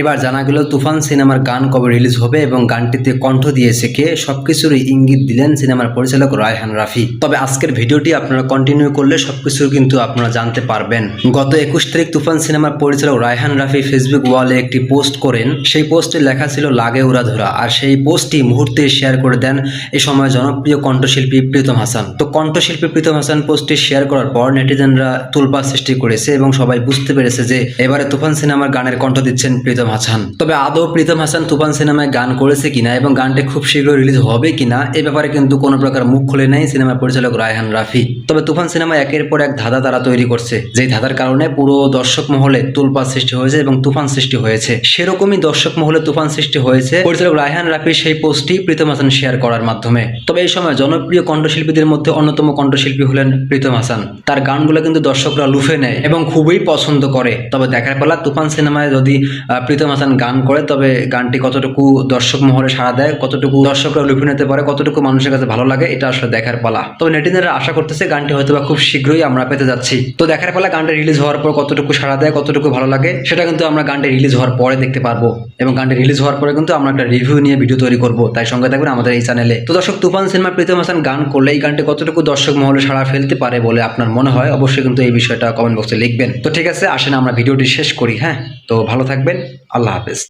এবার জানা গেল তুফান সিনেমার গান কবে রিলিজ হবে এবং গানটিতে কণ্ঠ দিয়েছে কে সবকিছুরই ইঙ্গিত দিলেন সিনেমার পরিচালক রায়হান রাফি। তবে আজকের ভিডিওটি আপনারা কন্টিনিউ করলে সবকিছু কিন্তু আপনারা জানতে পারবেন। গত একুশ তারিখ তুফান সিনেমার পরিচালক রায়হান রাফি ফেসবুক ওয়ালে একটি পোস্ট করেন। সেই পোস্টে লেখা ছিল, লাগে উড়া ধরা আর সেই পোস্টটি মুহূর্তে শেয়ার করে দেন এ সময় জনপ্রিয় কণ্ঠশিল্পী প্রীতম হাসান। তো কণ্ঠশিল্পী প্রীতম হাসান পোস্টটি শেয়ার করার পর নেটিজেনরা তুলপা সৃষ্টি করেছে এবং সবাই বুঝতে পেরেছে যে এবারে তুফান সিনেমার গানের কণ্ঠ দিচ্ছেন প্রীতম হাসান। তবে আদৌ প্রীতম হাসান তুফান সিনেমায় গান করেছে কিনা এবং গানটি খুব শীঘ্রই রিলিজ হবে কিনা, এ ব্যাপারে কিন্তু কোনো প্রকার মুখ খুলে নেই সিনেমার পরিচালক রায়হান রাফি। তবে তুফান সিনেমা একের পর এক ধাঁধা তারা তৈরি করছে, যেই ধাঁধার কারণে পুরো দর্শক মহলে তুলপা সৃষ্টি হয়েছে এবং তুফান সৃষ্টি হয়েছে। সেরকমই দর্শক মহলে তুফান সৃষ্টি হয়েছে পরিচালক রায়হান রাফির সেই পোস্টটি প্রীতম হাসান শেয়ার করার মাধ্যমে। তবে এই সময় জনপ্রিয় কণ্ঠশিল্পীদের মধ্যে অন্যতম কণ্ঠশিল্পী হলেন প্রীতম হাসান। তার গানগুলো কিন্তু দর্শকরা লুফে নেয় এবং খুবই পছন্দ করে। তবে দেখার পালা তুফান সিনেমায় যদি প্রীতম হাসান গান করে, তবে গানটি কতটুকু দর্শক মহলে সাড়া দেয়, কতটুকু দর্শকরা লুফে নিতে পারে, কতটুকু মানুষের কাছে ভালো লাগে, এটা আসলে দেখার পালা। তবে নেটিজেনরা আশা করতেছে গানটি হয়তো খুব শীঘ্রই আমরা পেতে যাচ্ছি। তো দেখার পালা, গানটি রিলিজ হওয়ার পর কতটুকু সাড়া দেয়, কতটুকু ভালো লাগে, সেটা কিন্তু আমরা গানটি রিলিজ হওয়ার পরে দেখতে পারব। এবং গানটি রিলিজ হওয়ার পরে কিন্তু আমরা একটা রিভিউ নিয়ে ভিডিও তৈরি করব, তাই সঙ্গে থাকবেন আমাদের এই চ্যানেলে। তো দর্শক, তুফান সিনেমা প্রীতম হাসান গান করলে এই গানটি কতটুকু দর্শক মহলে সাড়া ফেলতে পারে বলে আপনার মনে হয়, অবশ্যই কিন্তু এই বিষয়টা কমেন্ট বক্সে লিখবেন। তো ঠিক আছে, আসেন আমরা ভিডিওটি শেষ করি হ্যাঁ? তো ভালো থাকবেন। আল্লাহ হাফেজ।